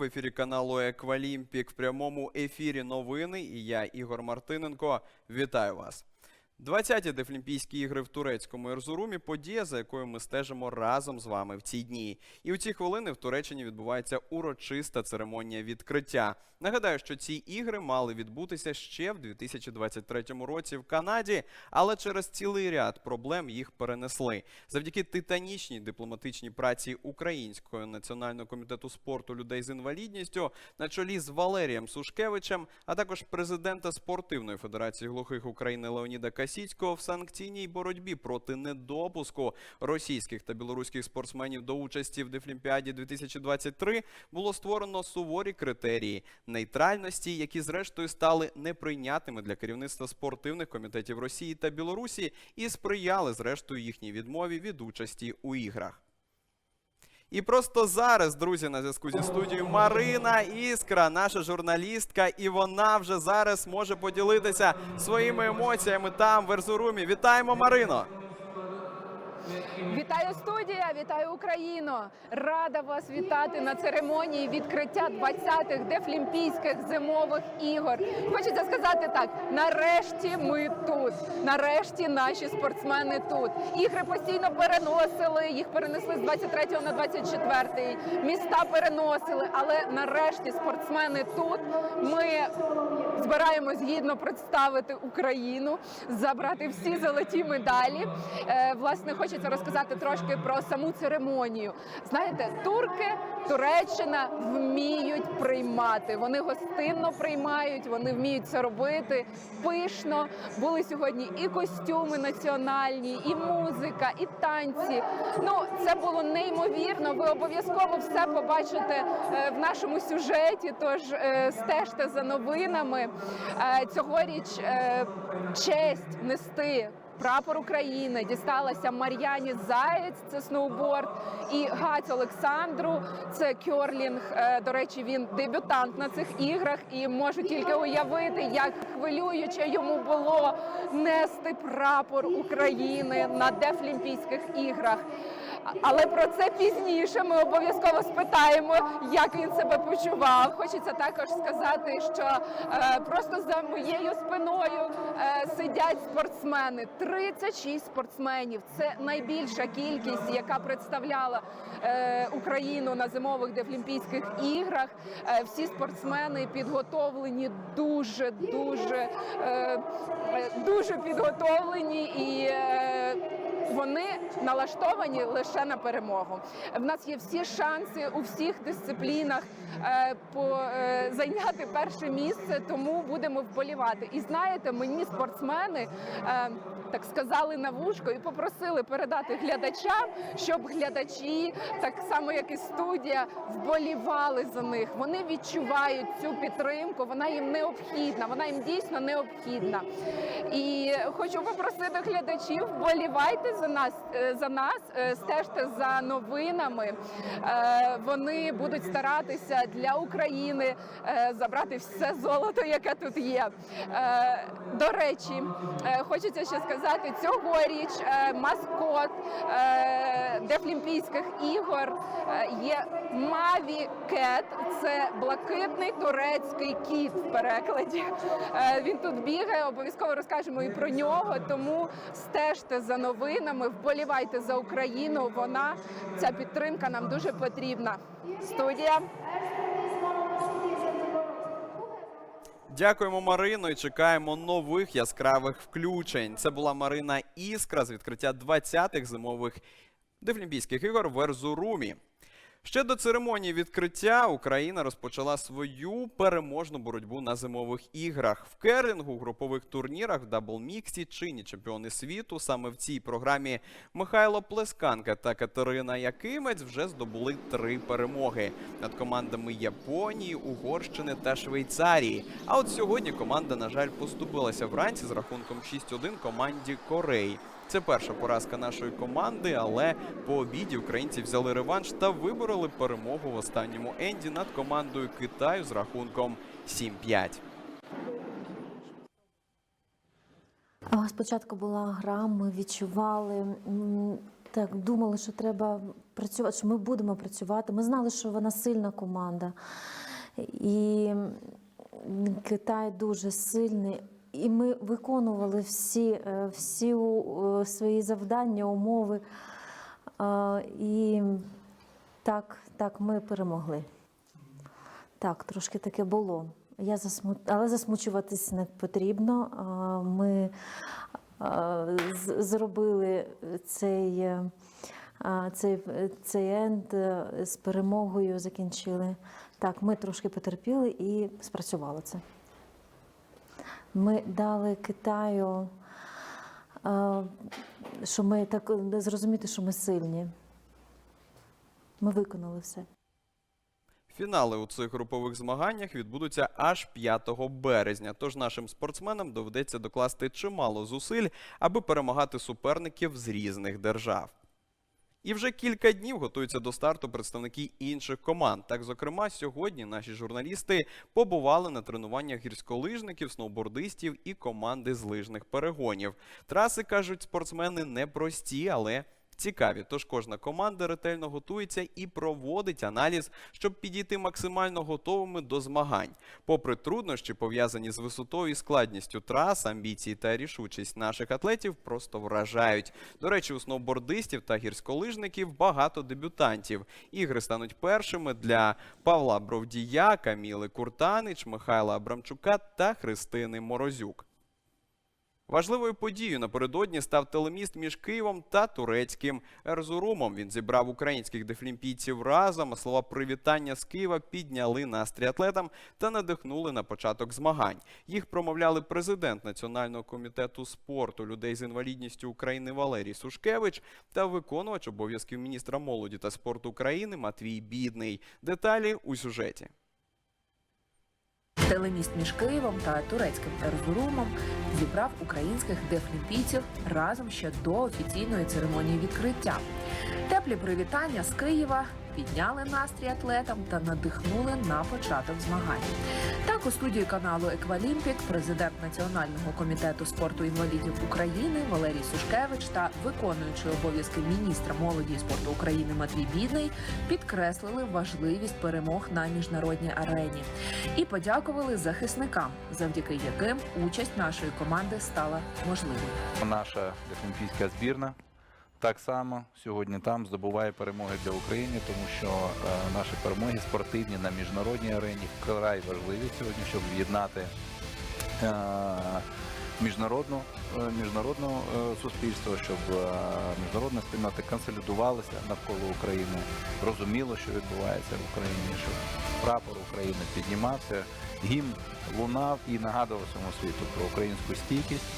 В ефірі каналу Еквалімпік в прямому ефірі новини. І я, Ігор Мартиненко, вітаю вас. 20-ті Дефлімпійські ігри в турецькому Ерзурумі подія, за якою ми стежимо разом з вами в ці дні. І у ці хвилини в Туреччині відбувається урочиста церемонія відкриття. Нагадаю, що ці ігри мали відбутися ще в 2023 році в Канаді, але через цілий ряд проблем їх перенесли. Завдяки титанічній дипломатичній праці Українського національного комітету спорту людей з інвалідністю на чолі з Валерієм Сушкевичем, а також президента спортивної федерації глухих України Леоніда Касіцького в санкційній боротьбі проти недопуску російських та білоруських спортсменів до участі в Дефлімпіаді 2023 було створено суворі критерії нейтральності, які зрештою стали неприйнятними для керівництва спортивних комітетів Росії та Білорусі і сприяли зрештою їхній відмові від участі у іграх. І просто зараз, друзі, на зв'язку зі студією Марина Іскра, наша журналістка, і вона вже зараз може поділитися своїми емоціями там в Ерзурумі. Вітаємо, Марино! Вітаю студія, вітаю Україно! Рада вас вітати на церемонії відкриття 20-х дефлімпійських зимових ігор. Хочеться сказати так: нарешті ми тут. Нарешті наші спортсмени тут. Ігри постійно переносили, їх перенесли з 23 на 24. Міста переносили, але нарешті спортсмени тут. Ми збираємось гідно представити Україну, забрати всі золоті медалі. Е, власне, хочеться розказати трошки про саму церемонію. Знаєте, турки, Туреччина вміють приймати. Вони гостинно приймають, вони вміють це робити пишно. Були сьогодні і костюми національні, і музика, і танці. Ну це було неймовірно. Ви обов'язково все побачите е, в нашому сюжеті. Тож е, стежте за новинами. Е, Цьогоріч честь нести. Прапор України дісталася Мар'яні Заєць, це сноуборд, і Гаць Олександру, це кьорлінг. Е, До речі, він дебютант на цих іграх, і можу тільки уявити, як хвилююче йому було нести прапор України на Дефлімпійських іграх. Але про це пізніше ми обов'язково спитаємо, як він себе почував. Хочеться також сказати, що е, просто за моєю спиною е, сидять спортсмени. 36 спортсменів. Це найбільша кількість, яка представляла е, Україну на зимових дефлімпійських іграх. Е, всі спортсмени підготовлені дуже, дуже, е, е, дуже підготовлені і. Е, вони налаштовані лише на перемогу. В нас є всі шанси у всіх дисциплінах е, по, е, зайняти перше місце, тому будемо вболівати. І знаєте, мені спортсмени е, так сказали на вушко і попросили передати глядачам, щоб глядачі, так само як і студія, вболівали за них. Вони відчувають цю підтримку. Вона їм необхідна. Вона їм дійсно необхідна. І хочу попросити глядачів, вболівайте за нас, е, за нас, е, стежте за новинами. Е, Вони будуть старатися для України забрати все золото, яке тут є. До речі, хочеться ще сказати, цьогоріч маскот Дефлімпійських ігор є Маві Кет. Це блакитний турецький кіт в перекладі. Він тут бігає, обов'язково розкажемо і про нього. Тому стежте за новинами, вболівайте за Україну. Вона ця підтримка нам дуже потрібна. Студія. Дякуємо, Марино, і чекаємо нових яскравих включень. Це була Марина Іскра з відкриття 20-х зимових Дефлімпійських ігор в Ерзурумі. Ще до церемонії відкриття Україна розпочала свою переможну боротьбу на зимових іграх. В керлінгу, групових турнірах, в даблміксі чинні чемпіони світу. Саме в цій програмі Михайло Плесканка та Катерина Якимець вже здобули три перемоги над командами Японії, Угорщини та Швейцарії. А от сьогодні команда, на жаль, поступилася вранці з рахунком 6-1 команді Кореї. Це перша поразка нашої команди, але по обіді українці взяли реванш та вибороли перемогу в останньому енді над командою Китаю з рахунком 7-5. Спочатку була гра, ми відчували так думали, що треба працювати, що ми будемо працювати. Ми знали, що вона сильна команда. І Китай дуже сильний. І ми виконували всі, е, всі е, свої завдання, умови. Е, І так, так ми перемогли. Так, трошки таке було. Я засму... Але засмучуватись не потрібно. Ми з- зробили цей, е, цей, цей енд е, з перемогою, закінчили. Так, ми трошки потерпіли і спрацювало це. Ми дали Китаю, а, що ми так зрозуміти, що ми сильні. Ми виконали все. Фінали у цих групових змаганнях відбудуться аж 5 березня. Тож нашим спортсменам доведеться докласти чимало зусиль, аби перемагати суперників з різних держав. І вже кілька днів готуються до старту представники інших команд. Так, зокрема, сьогодні наші журналісти побували на тренуваннях гірськолижників, сноубордистів і команди з лижних перегонів. Траси кажуть, спортсмени непрості, але цікаві. Тож кожна команда ретельно готується і проводить аналіз, щоб підійти максимально готовими до змагань. Попри труднощі, пов'язані з висотою і складністю трас, амбіції та рішучість наших атлетів просто вражають. До речі, у сноубордистів та гірськолижників багато дебютантів. Ігри стануть першими для Павла Бровдія, Каміли Куртанич, Михайла Абрамчука та Христини Морозюк. Важливою подією напередодні став телеміст між Києвом та турецьким Ерзурумом. Він зібрав українських дефлімпійців разом. Слова привітання з Києва підняли настрій атлетам та надихнули на початок змагань. Їх промовляли президент Національного комітету спорту людей з інвалідністю України Валерій Сушкевич та виконувач обов'язків міністра молоді та спорту України Матвій Бідний. Деталі у сюжеті. Телеміст між Києвом та турецьким Ерзурумом зібрав українських дефлімпійців разом ще до офіційної церемонії відкриття. Теплі привітання з Києва підняли настрій атлетам та надихнули на початок змагань. Так, у студії каналу Еквалімпік президент Національного комітету спорту інвалідів України Валерій Сушкевич та виконуючий обов'язки міністра молоді і спорту України Матвій Бідний підкреслили важливість перемог на міжнародній арені і подякували захисникам, завдяки яким участь нашої команди стала можливою. Наша дефлімпійська збірна так само сьогодні там здобуває перемоги для України, тому що е, наші перемоги спортивні на міжнародній арені вкрай важливі сьогодні, щоб об'єднати е, міжнародну, е, міжнародне е, суспільство, щоб міжнародна спільнота консолідувалася навколо України, розуміло, що відбувається в Україні, щоб прапор України піднімався, гімн лунав і нагадував всьому світу про українську стійкість,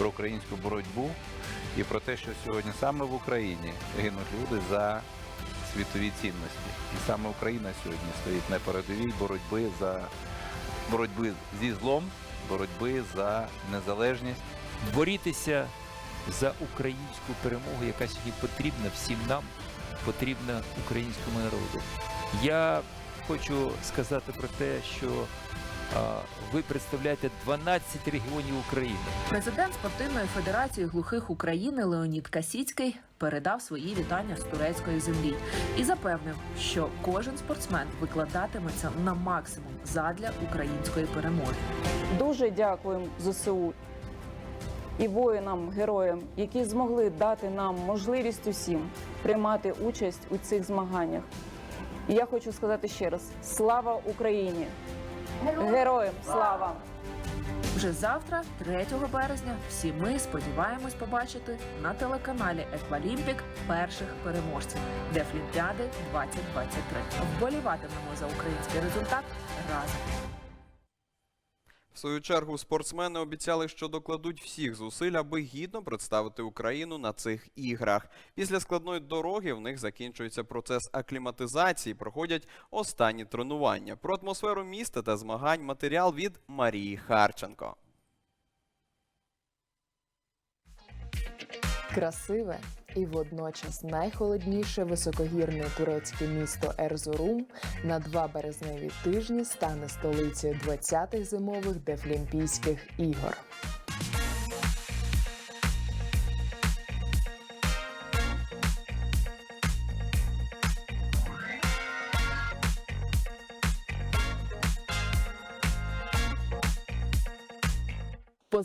про українську боротьбу і про те, що сьогодні саме в Україні гинуть люди за світові цінності. І саме Україна сьогодні стоїть на передовій боротьби за боротьби зі злом, боротьби за незалежність. борітися за українську перемогу, яка сьогодні потрібна всім нам, потрібна українському народу. Я хочу сказати про те, що ви представляєте 12 регіонів України. Президент спортивної федерації глухих України Леонід Касіцький передав свої вітання з турецької землі і запевнив, що кожен спортсмен викладатиметься на максимум задля української перемоги. Дуже дякуємо ЗСУ і воїнам, героям, які змогли дати нам можливість усім приймати участь у цих змаганнях. І я хочу сказати ще раз: слава Україні! Героям слава! Вже завтра, 3 березня, всі ми сподіваємось побачити на телеканалі Еквалімпік перших переможців Дефлімпіади 2023. Вболіватимемо за український результат разом. Свою чергу спортсмени обіцяли, що докладуть всіх зусиль, аби гідно представити Україну на цих іграх. Після складної дороги в них закінчується процес акліматизації, проходять останні тренування. Про атмосферу міста та змагань матеріал від Марії Харченко. Красиве і водночас найхолодніше високогірне турецьке місто Ерзурум на два березневі тижні стане столицею 20-х зимових дефлімпійських ігор.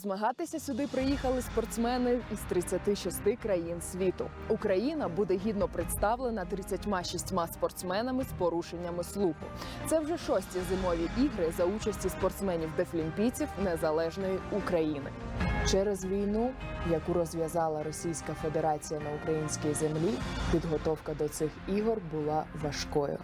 Позмагатися сюди приїхали спортсмени із 36 країн світу. Україна буде гідно представлена 36 спортсменами з порушеннями слуху. Це вже шості зимові ігри за участі спортсменів дефлімпійців незалежної України. Через війну, яку розв'язала Російська Федерація на українській землі, підготовка до цих ігор була важкою.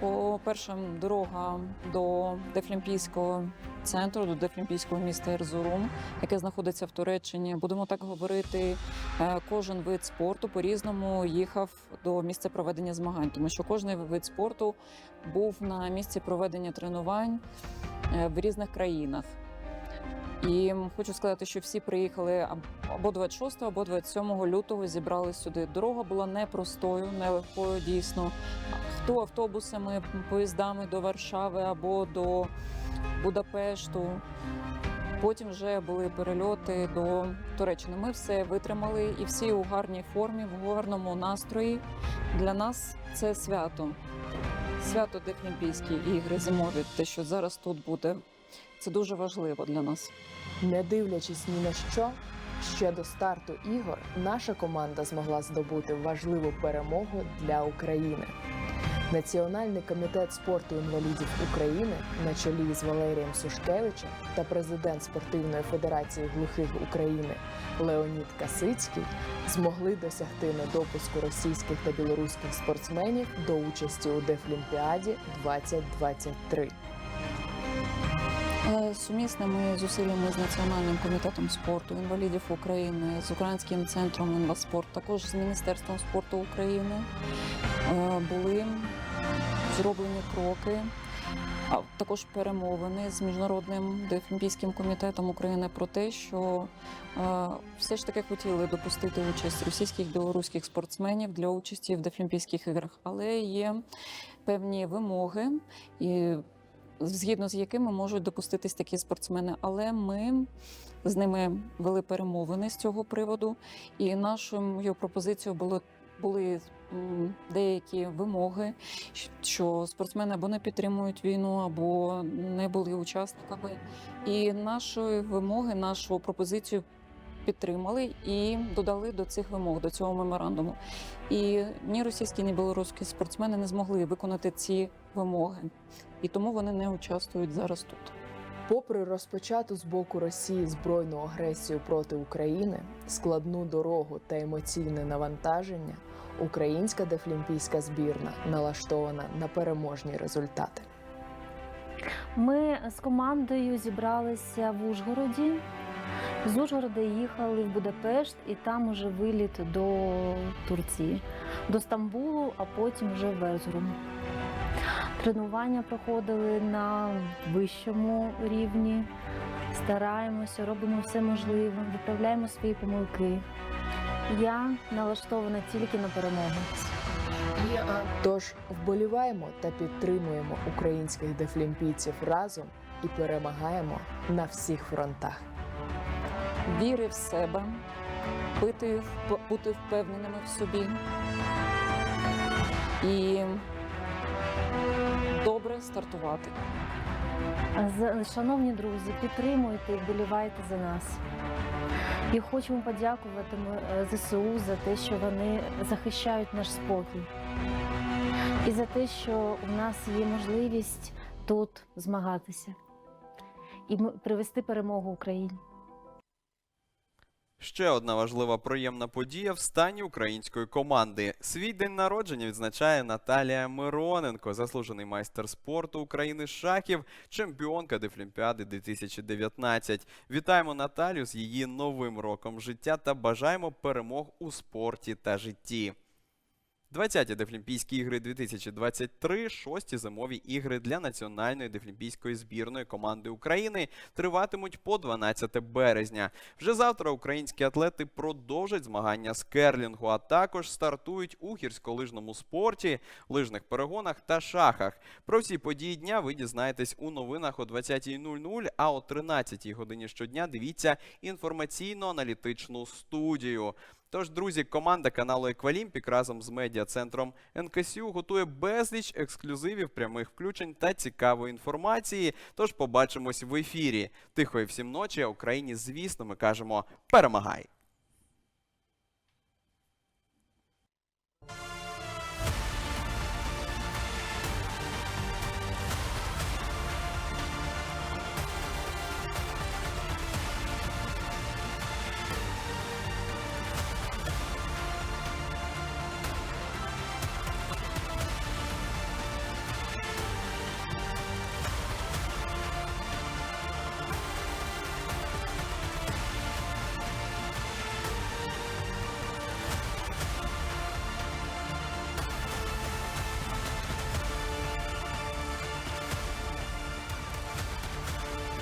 По-перше, дорога до Дефлімпійського центру, до Дефлімпійського міста Ерзурум, яке знаходиться в Туреччині. Будемо так говорити, е, кожен вид спорту по-різному їхав до місця проведення змагань, тому що кожен вид спорту був на місці проведення тренувань е, в різних країнах. І хочу сказати, що всі приїхали або 26, або 27 лютого зібрались сюди. Дорога була непростою, нелегкою дійсно. Хто автобусами, поїздами до Варшави або до Будапешту. Потім вже були перельоти до Туреччини. Ми все витримали і всі у гарній формі, в гарному настрої. Для нас це свято. Свято Дефлімпійські ігри зимові, те, що зараз тут буде. Це дуже важливо для нас. Не дивлячись ні на що, ще до старту ігор наша команда змогла здобути важливу перемогу для України. Національний комітет спорту інвалідів України на чолі з Валерієм Сушкевичем та президент Спортивної федерації глухих України Леонід Касицький змогли досягти недопуску російських та білоруських спортсменів до участі у Дефлімпіаді 2023. Е, Сумісними зусиллями з Національним комітетом спорту інвалідів України, з Українським центром інваспорт, також з Міністерством спорту України е, були зроблені кроки, а також перемовини з міжнародним дефлімпійським комітетом України про те, що е, все ж таки хотіли допустити участь російських білоруських спортсменів для участі в дефлімпійських іграх, але є певні вимоги і згідно з якими можуть допуститись такі спортсмени. Але ми з ними вели перемовини з цього приводу, і нашою пропозицією було були деякі вимоги, що спортсмени або не підтримують війну, або не були учасниками. І нашої вимоги, нашу пропозицію підтримали і додали до цих вимог, до цього меморандуму. І ні російські, ні білоруські спортсмени не змогли виконати ці вимоги і тому вони не участвують зараз тут. Попри розпочату з боку Росії збройну агресію проти України, складну дорогу та емоційне навантаження, українська дефлімпійська збірна налаштована на переможні результати. Ми з командою зібралися в Ужгороді. З Ужгорода їхали в Будапешт і там уже виліт до Турції, до Стамбулу, а потім вже в Ерзурум. Тренування проходили на вищому рівні. Стараємося, робимо все можливе, виправляємо свої помилки. Я налаштована тільки на перемогу. Тож вболіваємо та підтримуємо українських дефлімпійців разом і перемагаємо на всіх фронтах. Віри в себе, бути, бути впевненими в собі і добре стартувати. З- Шановні друзі, підтримуйте і вболівайте за нас. І хочемо подякувати е, ЗСУ за те, що вони захищають наш спокій. І за те, що у нас є можливість тут змагатися і привести перемогу Україні. Ще одна важлива приємна подія в стані української команди. Свій день народження відзначає Наталія Мироненко, заслужений майстер спорту України шахів, чемпіонка Дефлімпіади 2019. Вітаємо Наталію з її новим роком життя та бажаємо перемог у спорті та житті. 20-ті Дефлімпійські ігри 2023 – шості зимові ігри для національної дефлімпійської збірної команди України триватимуть по 12 березня. Вже завтра українські атлети продовжать змагання з керлінгу, а також стартують у гірськолижному спорті, лижних перегонах та шахах. Про всі події дня ви дізнаєтесь у новинах о 20.00, а о 13 годині щодня дивіться інформаційно-аналітичну студію. Тож, друзі, команда каналу Еквалімпік разом з медіа-центром НКСЮ готує безліч ексклюзивів, прямих включень та цікавої інформації. Тож побачимось в ефірі. Тихої всім ночі. Україні, звісно, ми кажемо перемагай!